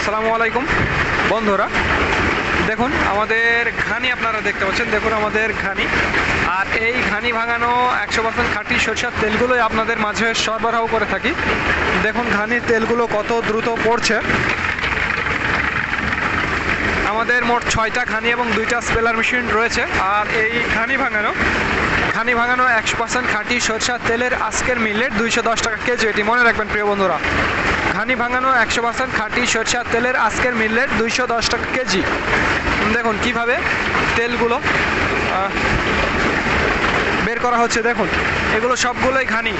আসসালামু আলাইকুম। বন্ধুরা, দেখুন, আমাদের ঘানি আপনারা দেখতে পাচ্ছেন। দেখুন, আমাদের ঘানি। আর এই ঘানি ভাঙানো একশো পার্সেন্ট খাঁটি সরষের তেলগুলোই আপনাদের মাঝে সরবরাহ করে থাকি। দেখুন, ঘানির তেলগুলো কত দ্রুত পড়ছে। আমাদের মোট ছয়টা ঘানি এবং দুইটা স্পেলার মেশিন রয়েছে। আর এই ঘানি ভাঙানো ঘানি ভাঙানো একশো পার্সেন্ট খাঁটি সরষার তেলের আজকের মিলেট দুইশো দশ টাকা কেজি। এটি মনে রাখবেন, প্রিয় বন্ধুরা। ঘানি ভাঙানো একশো পার্সেন্ট খাঁটি সরষার তেলের আজকের মিলেট দুইশো দশ টাকা কেজি। দেখুন, কীভাবে তেলগুলো বের করা হচ্ছে। দেখুন, এগুলো সবগুলোই ঘানি।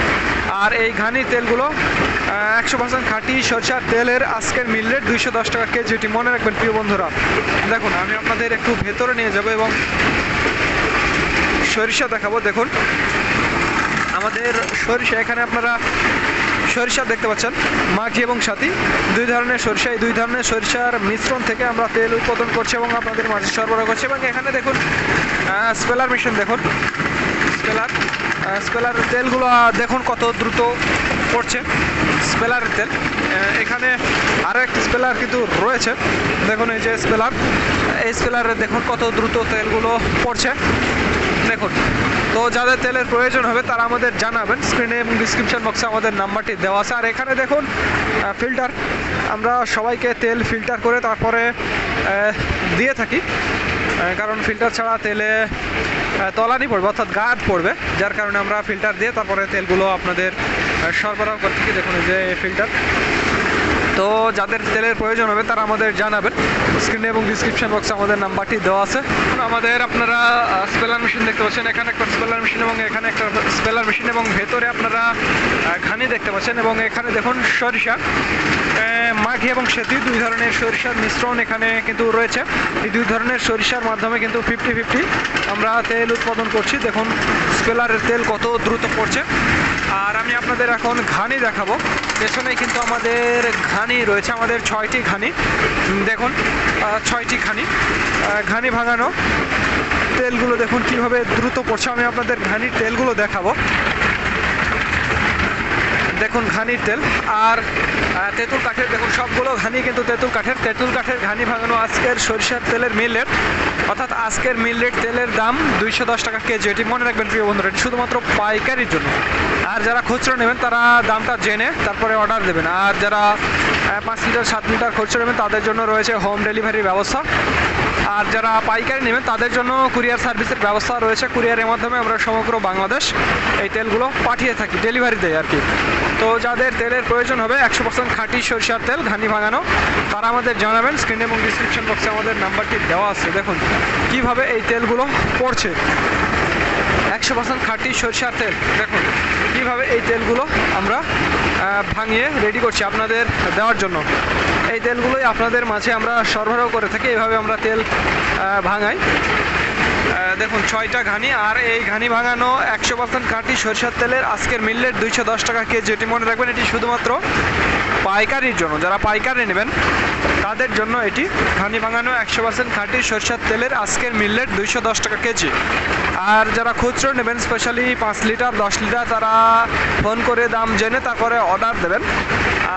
আর এই ঘানি তেলগুলো একশো পার্সেন্ট খাঁটি সরষার তেলের আজকের মিল রেট দুইশো দশ টাকা কেজি। এটি মনে রাখবেন, প্রিয় বন্ধুরা। দেখুন, আমি আপনাদের একটু ভেতরে নিয়ে যাব এবং সরিষা দেখাবো। দেখুন, আমাদের সরিষা, এখানে আপনারা সরিষা দেখতে পাচ্ছেন মাঘি এবং সাথী, দুই ধরনের সরিষা, এই দুই ধরনের সরিষার মিশ্রণ থেকে আমরা তেল উৎপাদন করছি এবং আপনাদের মাঝে সরবরাহ করছি এবং এখানে দেখুন স্পেলার মেশিন দেখুন, স্পেলার স্পেলার তেলগুলো দেখুন কত দ্রুত পড়ছে স্পেলারের তেল এখানে আরও একটি স্পেলার কিন্তু রয়েছে, দেখুন এই যে স্পেলার, এই স্পেলারে দেখুন কত দ্রুত তেলগুলো পড়ছে দেখুন, তো যাদের তেলের প্রয়োজন হবে তারা আমাদের জানাবেন। স্ক্রিনে এবং ডিসক্রিপশন বক্সে আমাদের নাম্বারটি দেওয়া আছে। আর এখানে দেখুন ফিল্টার আমরা সবাইকে তেল ফিল্টার করে তারপরে দিয়ে থাকি। কারণ ফিল্টার ছাড়া তেলে তলানি পড়বে, অর্থাৎ গাদ পড়বে। যার কারণে আমরা ফিল্টার দিয়ে তারপরে তেলগুলো আপনাদের সরবরাহ করে থাকি। দেখুন যে ফিল্টার তো যাদের তেলের প্রয়োজন হবে তারা আমাদের জানাবেন। স্ক্রিনে এবং ডিসক্রিপশন বক্সে আমাদের নাম্বারটি দেওয়া আছে। আমাদের আপনারা স্পেলার মেশিন দেখতে পাচ্ছেন। এখানে একটা স্পেলার মেশিন এবং এখানে একটা স্পেলার মেশিন এবং ভেতরে আপনারা ঘানি দেখতে পাচ্ছেন এবং এখানে দেখুন সরিষা। মাঘি এবং সেতু, দুই ধরনের সরিষার মিশ্রণ এখানে কিন্তু রয়েছে। এই দুই ধরনের সরিষার মাধ্যমে কিন্তু ফিফটি ফিফটি আমরা তেল উৎপাদন করছি। দেখুন স্পেলারের তেল কত দ্রুত পড়ছে। আর আমি আপনাদের এখন ঘানি দেখাবো। পেছনে কিন্তু আমাদের ঘানি রয়েছে, আমাদের ছয়টি ঘানি। দেখুন ছয়টি ঘানি। ঘানি ভাঙানো। তেলগুলো দেখুন কীভাবে দ্রুত পড়ছে। আমি আপনাদের ঘানির তেলগুলো দেখাবো। দেখুন ঘানির তেল। আর তেঁতুল কাঠের, দেখুন সবগুলো ঘানি কিন্তু তেঁতুল কাঠের। তেঁতুল কাঠের ঘানি ভাঙানো আজকের সরিষার তেলের মিল রেট অর্থাৎ আজকের মিলেট তেলের দাম দুইশো দশ টাকা কেজি। এটি মনে রাখবেন প্রিয় বন্ধুরা, এটি শুধুমাত্র পাইকারির জন্য। আর যারা খুচরো নেবেন, তারা দামটা জেনে তারপরে অর্ডার দেবেন। আর যারা পাঁচ লিটার, সাত লিটার খুচরো নেবেন, তাদের জন্য রয়েছে হোম ডেলিভারির ব্যবস্থা। আর যারা পাইকারি নেবেন, তাদের জন্য কুরিয়ার সার্ভিসের ব্যবস্থা রয়েছে। কুরিয়ারের মাধ্যমে আমরা সমগ্র বাংলাদেশ এই তেলগুলো পাঠিয়ে থাকি, ডেলিভারি দেয় আর কি। তো যাদের তেলের প্রয়োজন হবে, একশো পার্সেন্ট খাঁটি সরিষার তেল, ঘানি ভাঙানো, তারা আমাদের জানাবেন। স্ক্রিন এবং ডিসক্রিপশন বক্সে আমাদের নাম্বারটি দেওয়া আছে। দেখুন, কীভাবে এই তেলগুলো পড়ছে। একশো পার্সেন্ট খাঁটি সরিষার তেল, দেখুন, কীভাবে এই তেলগুলো আমরা ভাঙিয়ে রেডি করছি আপনাদের দেওয়ার জন্য। এই তেলগুলোই আপনাদের মাঝে আমরা সরবরাহ করে থাকি। এইভাবে আমরা তেল ভাঙাই। দেখুন, ছয়টা ঘানি, আর এই ঘানি ভাঙানো একশো পার্সেন্ট খাঁটি সরিষার তেলের। আজকের মিললের দুইশো দশ টাকা কেজি এটি মনে রাখবেন, এটি শুধুমাত্র পাইকারির জন্য। যারা পাইকারি নেবেন, তাদের জন্য এটি ঘানি ভাঙানো একশো পার্সেন্ট খাঁটি সরিষার তেলের আজকের মিললেট দুইশো দশ টাকা কেজি। আর যারা খুচরো নেবেন, স্পেশালি পাঁচ লিটার, দশ লিটার, তারা ফোন করে দাম জেনে তারপরে অর্ডার দেবেন।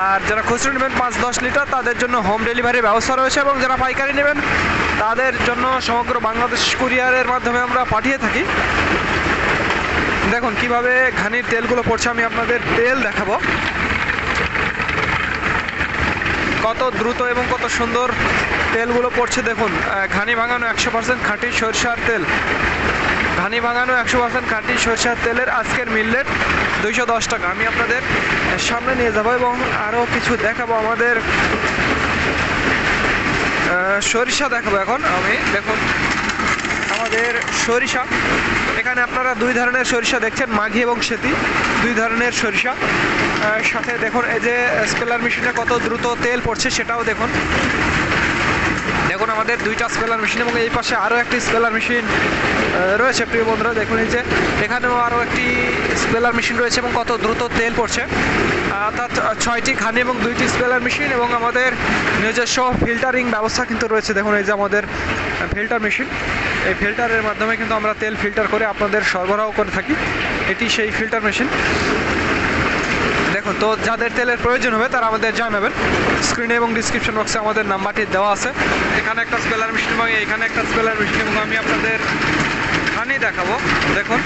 আর যারা খুচরো নেবেন পাঁচ দশ লিটার, তাদের জন্য হোম ডেলিভারির ব্যবস্থা রয়েছে এবং যারা পাইকারি নেবেন, তাদের জন্য সমগ্র বাংলাদেশ কুরিয়ারের মাধ্যমে আমরা পাঠিয়ে থাকি। দেখুন কীভাবে ঘানির তেলগুলো পড়ছে, আমি আপনাদের তেল দেখাবো। কত দ্রুত এবং কত সুন্দর তেলগুলো পড়ছে, দেখুন। ঘানি ভাঙানো একশো পার্সেন্ট খাঁটি সরষার তেল। ঘানি ভাঙানো একশো পার্সেন্ট খাঁটি সরষার তেলের আজকের মিললেট দুইশো দশ টাকা। আমি আপনাদের সামনে নিয়ে যাব এবং আরও কিছু দেখাবো আমাদের সরিষা দেখাবো এখন আমি। দেখুন, আমাদের সরিষা। এখানে আপনারা দুই ধরনের সরিষা দেখছেন মাঘি এবং সেতি। দুই ধরনের সরিষা। সাথে দেখুন, এই যে স্পেলার মেশিনে কত দ্রুত তেল পড়ছে সেটাও দেখুন। দেখুন আমাদের দুইটা স্পেলার মেশিন এবং এই পাশে আরও একটি স্পেলার মেশিন রয়েছে প্রিয় বন্ধুরা, দেখুন এই যে এখানেও আরও একটি স্পেলার মেশিন রয়েছে এবং কত দ্রুত তেল পড়ছে। অর্থাৎ ছয়টি খানি এবং দুইটি স্পেলার মেশিন এবং আমাদের নিজস্ব ফিল্টারিং ব্যবস্থা কিন্তু রয়েছে। দেখুন এই যে আমাদের ফিল্টার মেশিন এই ফিল্টারের মাধ্যমে কিন্তু আমরা তেল ফিল্টার করে আপনাদের সরবরাহ করে থাকি। এটি সেই ফিল্টার মেশিন দেখুন, তো যাদের তেলের প্রয়োজন হবে, তারা আমাদের জানাবেন স্ক্রিনে এবং ডিসক্রিপশন বক্সে আমাদের নাম্বারটি দেওয়া আছে। এখানে একটা স্পেলার মেশিন এবং এখানে একটা স্পেলার মেশিন এবং আমি আপনাদের ঘানি দেখাবো। দেখুন,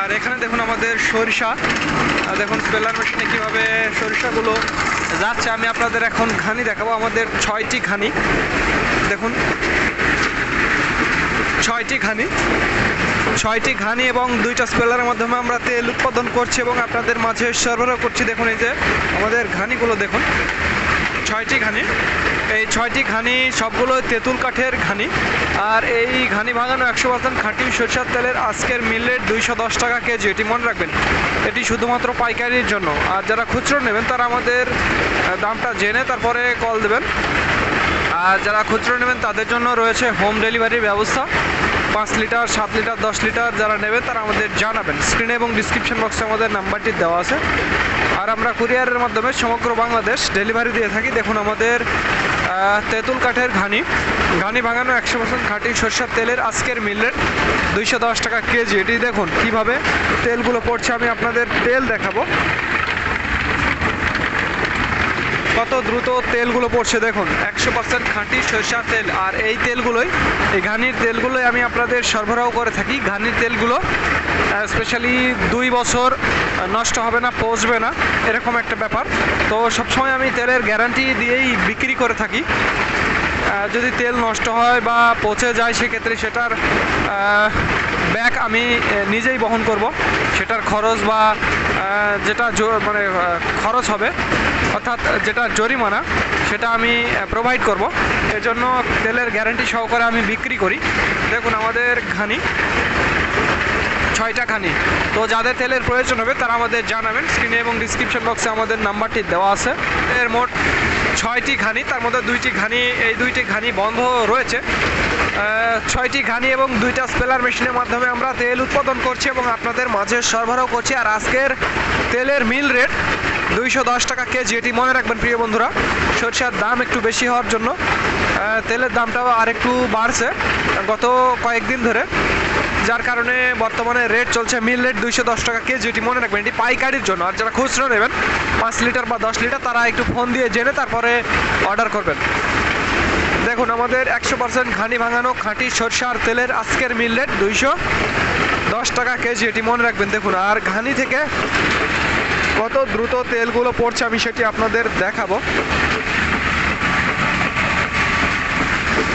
আর এখানে দেখুন আমাদের সরিষা। আর দেখুন স্পেলার মেশিনে কীভাবে সরিষাগুলো যাচ্ছে, আমি আপনাদের এখন ঘানি দেখাবো। আমাদের ছয়টি ঘানি। দেখুন, ছয়টি ঘানি। ছয়টি ঘানি এবং দুইটা স্পেলারের মাধ্যমে আমরা তেল উৎপাদন করছি এবং আপনাদের মাঝে সরবরাহ করছি। দেখুন এই যে আমাদের ঘানিগুলো দেখুন। ছয়টি ঘানি। এই ছয়টি ঘানি সবগুলো তেঁতুল কাঠের ঘানি। আর এই ঘানি ভাঙানো একশো পার্সেন্ট খাঁটি সরষের তেলের আজকের মিলের দুইশো দশ টাকা কেজি। এটি মনে রাখবেন, এটি শুধুমাত্র পাইকারির জন্য। আর যারা খুচরো নেবেন, তারা আমাদের দামটা জেনে তারপরে কল দেবেন। আর যারা খুচরো নেবেন, তাদের জন্য রয়েছে হোম ডেলিভারির ব্যবস্থা। পাঁচ লিটার, সাত লিটার, দশ লিটার যারা নেবেন তারা আমাদের জানাবেন। স্ক্রিনে এবং ডিসক্রিপশন বক্সে আমাদের নাম্বারটি দেওয়া আছে। আর আমরা কুরিয়ারের মাধ্যমে সমগ্র বাংলাদেশ ডেলিভারি দিয়ে থাকি। দেখুন আমাদের তেঁতুল কাঠের ঘানি। ঘানি ভাঙানো একশো পার্সেন্ট খাঁটি সরষের তেলের আজকের মিলের দুইশো দশ টাকা কেজি। এটি দেখুন কীভাবে তেলগুলো পড়ছে। আমি আপনাদের তেল দেখাবো। কত দ্রুত তেলগুলো পড়ছে দেখুন? একশো পার্সেন্ট খাঁটি সরষার তেল। আর এই তেলগুলোই, এই ঘানির তেলগুলোই আমি আপনাদের সরবরাহ করে থাকি। ঘানির তেলগুলো স্পেশালি দুই বছর নষ্ট হবে না, পচবে না, এরকম একটা ব্যাপার। তো সবসময় আমি তেলের গ্যারান্টি দিয়েই বিক্রি করে থাকি। যদি তেল নষ্ট হয় বা পচে যায়, সেক্ষেত্রে সেটার ব্যাক আমি নিজেই বহন করব। সেটার খরচ বা যেটা মানে খরচ হবে অর্থাৎ যেটা জরিমানা, সেটা আমি প্রোভাইড করব। এর জন্য তেলের গ্যারান্টি সহকারে আমি বিক্রি করি। দেখুন, আমাদের ঘানি, ছয়টা খানি তো যাদের তেলের প্রয়োজন হবে, তারা আমাদের জানাবেন। স্ক্রিনে এবং ডিসক্রিপশন বক্সে আমাদের নাম্বারটি দেওয়া আছে। এর মোট ছয়টি ঘানি, তার মধ্যে দুইটি ঘানি, এই দুইটি ঘানি বন্ধ রয়েছে। ছয়টি ঘানি এবং দুইটা স্পেলার মেশিনের মাধ্যমে আমরা তেল উৎপাদন করছি এবং আপনাদের মাঝে সরবরাহ করছি। আর আজকের তেলের মিল রেট দুইশো দশ টাকা কেজি, এটি মনে রাখবেন প্রিয় বন্ধুরা। সরষের দাম একটু বেশি হওয়ার জন্য তেলের দামটাও আর একটু বাড়ছে গত কয়েকদিন ধরে। যার কারণে বর্তমানে রেট চলছে মিল রেট দুইশো দশ টাকা কেজি, এটি মনে রাখবেন, এটি পাইকারির জন্য। আর যারা খুচরো নেবেন, পাঁচ লিটার বা দশ লিটার, তারা একটু ফোন দিয়ে জেনে তারপরে অর্ডার করবেন। দেখুন, আমাদের একশো পার্সেন্ট ঘানি ভাঙানো খাঁটি সরষার তেলের আজকের মিল রেট দুইশো দশ টাকা কেজি, এটি মনে রাখবেন। দেখুন, আর ঘানি থেকে কত দ্রুত তেলগুলো পড়ছে আমি সেটি আপনাদের দেখাবো।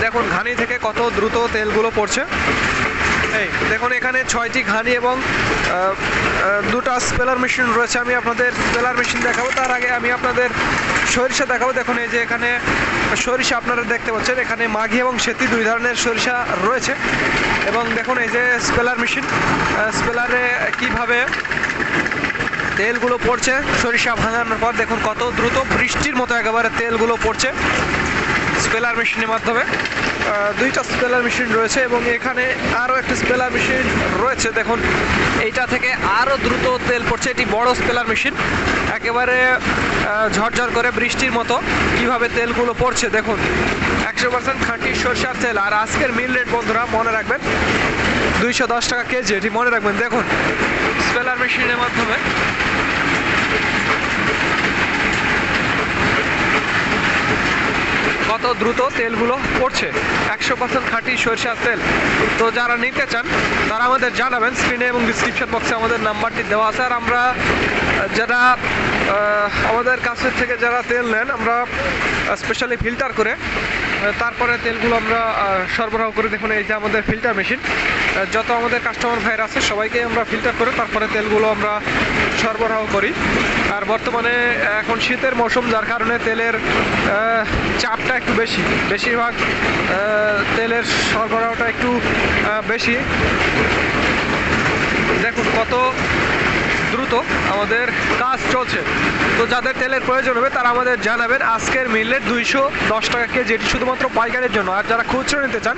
দেখুন, ঘানি থেকে কত দ্রুত তেলগুলো পড়ছে। এই, দেখুন, এখানে ছয়টি ঘানি এবং দুটা স্পেলার মেশিন রয়েছে। আমি আপনাদের স্পেলার মেশিন দেখাবো। তার আগে আমি আপনাদের সরিষা দেখাবো। দেখুন, এই যে এখানে সরিষা আপনারা দেখতে পাচ্ছেন। এখানে মাঘি এবং সেতি দুই ধরনের সরিষা রয়েছে। এবং দেখুন, এই যে স্পেলার মেশিন স্পেলারে কীভাবে তেলগুলো পড়ছে, সরিষা ভাঙানোর পর দেখুন কত দ্রুত বৃষ্টির মতো একেবারে তেলগুলো পড়ছে স্পেলার মেশিনের মাধ্যমে। দুইটা স্পেলার মেশিন রয়েছে এবং এখানে আরও একটা স্পেলার মেশিন রয়েছে। দেখুন, এইটা থেকে আরও দ্রুত তেল পড়ছে। এটি বড় স্পেলার মেশিন, একেবারে ঝরঝর করে বৃষ্টির মতো কীভাবে তেলগুলো পড়ছে। দেখুন, একশো পার্সেন্ট খাঁটি সরষার তেল। আর আজকের মিল রেট বন্ধুরা মনে রাখবেন দুইশো দশ টাকা কেজি এটি মনে রাখবেন দেখুন। স্পেলার মেশিনের মাধ্যমে। কত দ্রুত তেলগুলো পড়ছে? একশো পার্সেন্ট খাঁটি সরষের তেল। তো যারা নিতে চান তারা আমাদের জানাবেন স্ক্রিনে এবং ডিসক্রিপশন বক্সে আমাদের নাম্বারটি দেওয়া আছে। আর আমরা যারা আমাদের কাছের থেকে যারা তেল নেন আমরা স্পেশালি ফিল্টার করে তারপরে তেলগুলো আমরা সরবরাহ করে দেখুন এই যে আমাদের ফিল্টার মেশিন যত আমাদের কাস্টমার ভাইয়ের আছে, সবাইকে আমরা ফিল্টার করে তারপরে তেলগুলো আমরা সরবরাহ করি। আর বর্তমানে এখন শীতের মৌসুম, যার কারণে তেলের চাপটা একটু বেশি। বেশিরভাগ তেলের সরবরাহটা একটু বেশি। দেখুন কত দ্রুত আমাদের কাজ চলছে। তো যাদের তেলের প্রয়োজন হবে, তারা আমাদের জানাবেন। আজকের মিলে দুইশো দশ টাকা কেজি, এটি শুধুমাত্র পাইকারের জন্য। আর যারা খুচরো নিতে চান,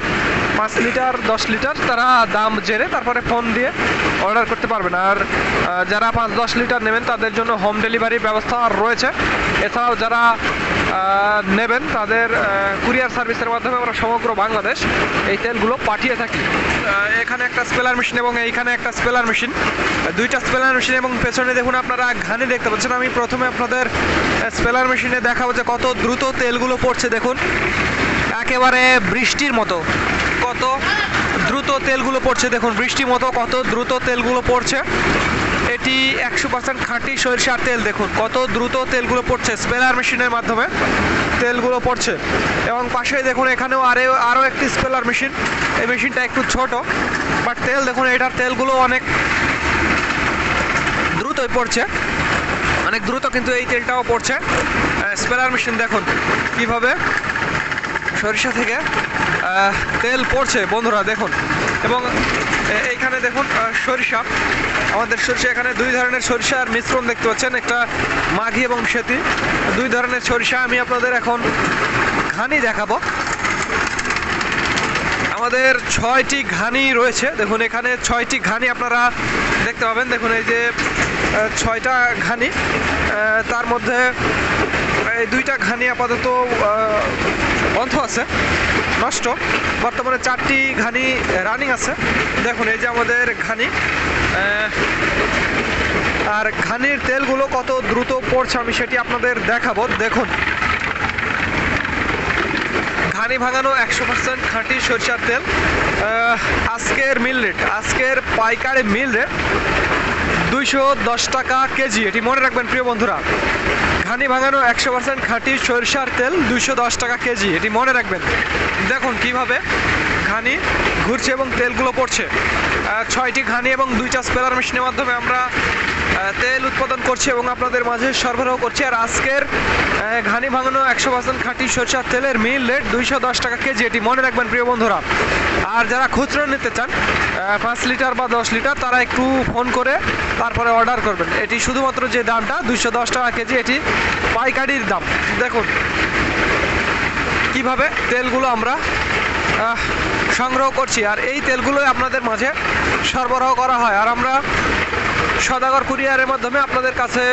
পাঁচ লিটার, দশ লিটার, তারা দাম জেনে তারপরে ফোন দিয়ে অর্ডার করতে পারবেন। আর যারা পাঁচ দশ লিটার নেবেন, তাদের জন্য হোম ডেলিভারির ব্যবস্থা রয়েছে। এছাড়াও যারা নেবেন তাদের কুরিয়ার সার্ভিসের মাধ্যমে আমরা সমগ্র বাংলাদেশ এই তেলগুলো পাঠিয়ে থাকি। এখানে একটা স্পেলার মেশিন এবং এইখানে একটা স্পেলার মেশিন দুইটা স্পেলার মেশিন এবং পেছনে দেখুন আপনারা ঘানি দেখতে পাচ্ছেন। আমি প্রথমে আপনাদের স্পেলার মেশিনে দেখাবো যে কত দ্রুত তেলগুলো পড়ছে। দেখুন, একেবারে বৃষ্টির মতো কত দ্রুত তেলগুলো পড়ছে। দেখুন, বৃষ্টির মতো কত দ্রুত তেলগুলো পড়ছে। এটি একশো পার্সেন্ট খাঁটি সরিষার তেল, দেখুন কত দ্রুত তেলগুলো পড়ছে। স্পেলার মেশিনের মাধ্যমে তেলগুলো পড়ছে। এবং পাশে দেখুন এখানেও আরও আরও একটি স্পেলার মেশিন। এই মেশিনটা একটু ছোট, বাট তেল দেখুন, এটার তেলগুলো অনেক দ্রুতই পড়ছে। অনেক দ্রুত কিন্তু এই তেলটাও পড়ছে। স্পেলার মেশিন দেখুন কীভাবে সরিষা থেকে তেল পড়ছে। বন্ধুরা, দেখুন। এবং এইখানে দেখুন সরিষা। আমাদের সরিষা এখানে দুই ধরনের সরিষার মিশ্রণ দেখতে পাচ্ছেন, একটা মাঘি এবং সেতি। দুই ধরনের সরিষা আমি আপনাদের এখন ঘানি দেখাবো। আমাদের ছয়টি ঘানি রয়েছে। দেখুন, এখানে ছয়টি ঘানি আপনারা দেখতে পাবেন। দেখুন, এই যে ছয়টা ঘানি। তার মধ্যে, এই দুইটা ঘানি আপাতত বন্ধ আছে। নষ্ট। বর্তমানে চারটি ঘানি রানিং আছে। দেখুন, এই যে আমাদের ঘানি। আর ঘানির তেলগুলো কত দ্রুত পড়ছে আমি সেটি আপনাদের দেখাবো। দেখুন। ঘানি ভাঙানো একশো পার্সেন্ট খাঁটি সরিষার তেল। আজকের মিল রেট, আজকের পাইকারি মিল রেট দুইশো দশ টাকা কেজি। এটি মনে রাখবেন, প্রিয় বন্ধুরা। ঘানি ভাঙানো একশো পার্সেন্ট খাঁটি সরিষার তেল দুশো দশ টাকা কেজি, এটি মনে রাখবেন। দেখুন কীভাবে ঘানি ঘুরছে এবং তেলগুলো পড়ছে। ছয়টি ঘানি এবং দুই দুইটা স্পেলার মেশিনের মাধ্যমে আমরা তেল উৎপাদন করছি এবং আপনাদের মাঝে সরবরাহ করছি। আর আজকের ঘানি ভাঙানো একশো পার্সেন্ট খাঁটি সরিষার তেলের মিল, রেট দুইশো দশ টাকা কেজি এটি। মনে রাখবেন, প্রিয় বন্ধুরা। আর যারা খুচরো নিতে চান পাঁচ লিটার বা দশ লিটার, তারা একটু ফোন করে তারপরে অর্ডার করবেন। এটি শুধুমাত্র যে দামটা, দুইশো দশ টাকা কেজি, এটি পাইকারির দাম। দেখুন, কীভাবে তেলগুলো আমরা সংগ্রহ করছি। আর এই তেলগুলোই আপনাদের মাঝে সরবরাহ করা হয়। আর আমরা সদাগর কুরিয়ারের মাধ্যমে আপনাদের কাছে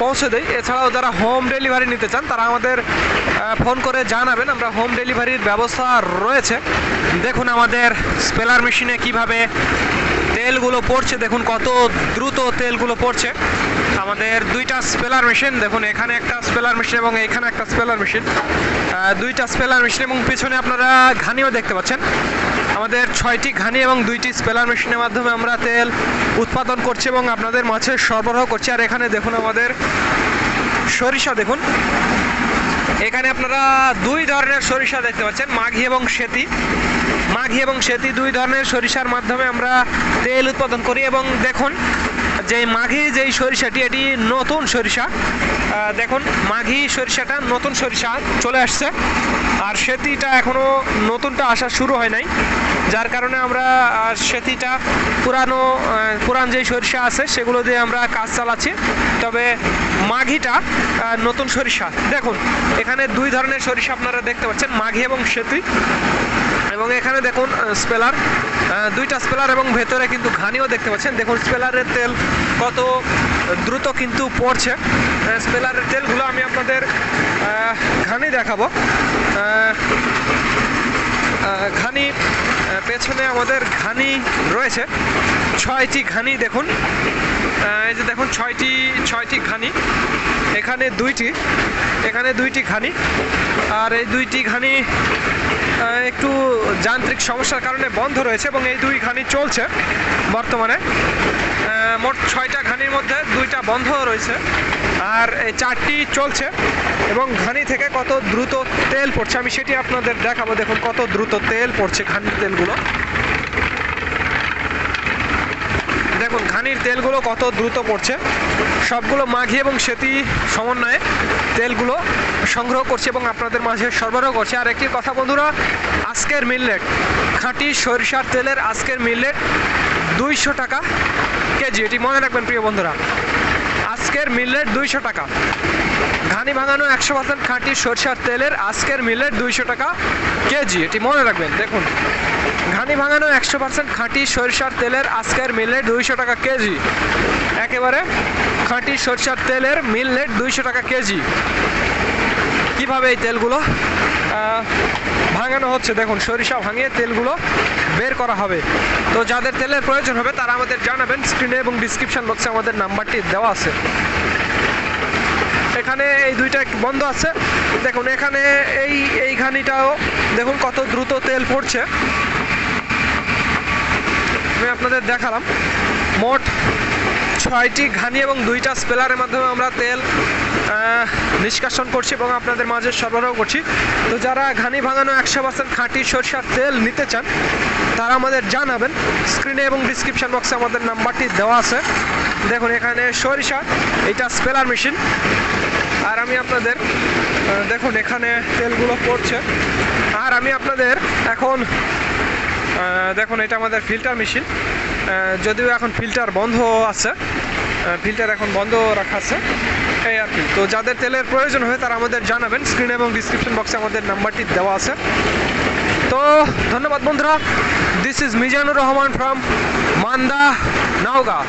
পৌঁছে দেয় এছাড়াও যারা হোম ডেলিভারি নিতে চান, তারা আমাদের ফোন করে জানাবেন। আমরা হোম ডেলিভারির ব্যবস্থা রয়েছে। দেখুন আমাদের স্পেলার মেশিনে কীভাবে তেলগুলো পড়ছে। দেখুন কত দ্রুত তেলগুলো পড়ছে। আমাদের দুইটা স্পেলার মেশিন দেখুন, এখানে একটা স্পেলার মেশিন এবং এখানে একটা স্পেলার মেশিন দুইটা স্পেলার মেশিন এবং পিছনে আপনারা ঘানিও দেখতে পাচ্ছেন। আমাদের ছয়টি ঘানি এবং দুইটি স্পেলার মেশিনের মাধ্যমে আমরা তেল উৎপাদন করছি এবং আপনাদের মাঝে সরবরাহ করছি। আর এখানে দেখুন আমাদের সরিষা, দেখুন। এখানে আপনারা দুই ধরনের সরিষা দেখতে পাচ্ছেন মাঘি এবং সেতি। মাঘি এবং সেতি দুই ধরনের সরিষার মাধ্যমে আমরা তেল উৎপাদন করি এবং দেখুন যে মাঘি যেই সরিষাটি, এটি নতুন সরিষা। দেখুন, মাঘি সরিষাটা নতুন সরিষা চলে আসছে। আর সেতিটা এখনও নতুনটা আসা শুরু হয় নাই। যার কারণে আমরা সেতিটা পুরানো পুরান যেই সরিষা আছে, সেগুলো দিয়ে আমরা কাজ চালাচ্ছি। তবে মাঘিটা নতুন সরিষা। দেখুন, এখানে দুই ধরনের সরিষা আপনারা দেখতে পাচ্ছেন, মাঘি এবং সেতি। এবং এখানে দেখুন স্পেলার। দুইটা স্পেলার এবং ভেতরে কিন্তু ঘানিও দেখতে পাচ্ছেন। দেখুন স্পেলারের তেল কত দ্রুত কিন্তু পড়ছে। স্পেলারের তেলগুলো আমি আপনাদের ঘানি দেখাবো। ঘানি পেছনে আমাদের ঘানি রয়েছে। ছয়টি ঘানি দেখুন। এই যে দেখুন, ছয়টি ছয়টি ঘানি। এখানে দুইটি এখানে দুইটি ঘানি। আর এই দুইটি ঘানি একটু যান্ত্রিক সমস্যার কারণে বন্ধ রয়েছে এবং এই দুই ঘানি চলছে বর্তমানে। মোট ছয়টা ঘানির মধ্যে দুইটা বন্ধ রয়েছে আর এই চারটি চলছে এবং ঘানি থেকে কত দ্রুত তেল পড়ছে আমি সেটি আপনাদের দেখাবো। দেখুন কত দ্রুত তেল পড়ছে ঘানির তেলগুলো। দেখুন, ঘানির তেলগুলো কত দ্রুত পড়ছে। সবগুলো মাঘি এবং সেতি সমন্বয়ে তেলগুলো সংগ্রহ করছে এবং আপনাদের মাঝে সরবরাহ করছে। আর একটি কথা বন্ধুরা, আজকের মিললেট খাঁটি সরিষার তেলের আজকের মিললেট দুইশো টাকা কেজি। এটি মনে রাখবেন প্রিয় বন্ধুরা, আজকের মিললেট দুইশো টাকা। ঘানি ভাঙানো একশো পার্সেন্ট খাঁটি সরিষার তেলের আজকের মিলের দুইশো টাকা কেজি। এটি মনে রাখবেন, দেখুন। ঘানি ভাঙানো একশো পার্সেন্ট খাঁটি সরিষার তেলের আজকের মিলের দুইশো টাকা কেজি। একেবারে খাঁটি সরিষার তেলের মিল রেট দুইশো টাকা কেজি। কীভাবে এই তেলগুলো ভাঙানো হচ্ছে? দেখুন, সরিষা ভাঙিয়ে তেলগুলো বের করা হবে। তো যাদের তেলের প্রয়োজন হবে, তারা আমাদের জানাবেন। স্ক্রিনে এবং ডিসক্রিপশন বক্সে আমাদের নাম্বারটি দেওয়া আছে। এখানে এই দুইটা বন্ধ আছে। দেখুন, এখানে এই এই ঘানিটাও, দেখুন কত দ্রুত তেল পড়ছে। আমি আপনাদের দেখালাম। মোট ছয়টি ঘানি এবং দুইটা স্পেলারের মাধ্যমে আমরা তেল নিষ্কাশন করছি এবং আপনাদের মাঝে সরবরাহ করছি। তো যারা ঘানি ভাঙানো একশো পার্সেন্ট খাঁটি সরষার তেল নিতে চান, তারা আমাদের জানাবেন। স্ক্রিনে এবং ডিসক্রিপশন বক্সে আমাদের নাম্বারটি দেওয়া আছে। দেখুন, এখানে সরিষা, এটা স্পেলার মেশিন। আর আমি আপনাদের দেখুন, এখানে তেলগুলো পড়ছে। আর আমি আপনাদের এখন দেখুন, এটা আমাদের ফিল্টার মেশিন যদিও এখন ফিল্টার বন্ধ আছে ফিল্টার এখন বন্ধ রাখা আছে, এই আর কি। তো যাদের তেলের প্রয়োজন হয়, তারা আমাদের জানাবেন। স্ক্রিন এবং ডিসক্রিপশন বক্সে আমাদের নাম্বারটি দেওয়া আছে। তো ধন্যবাদ বন্ধুরা। This is Mizanur Rahman from Manda, Naogaon.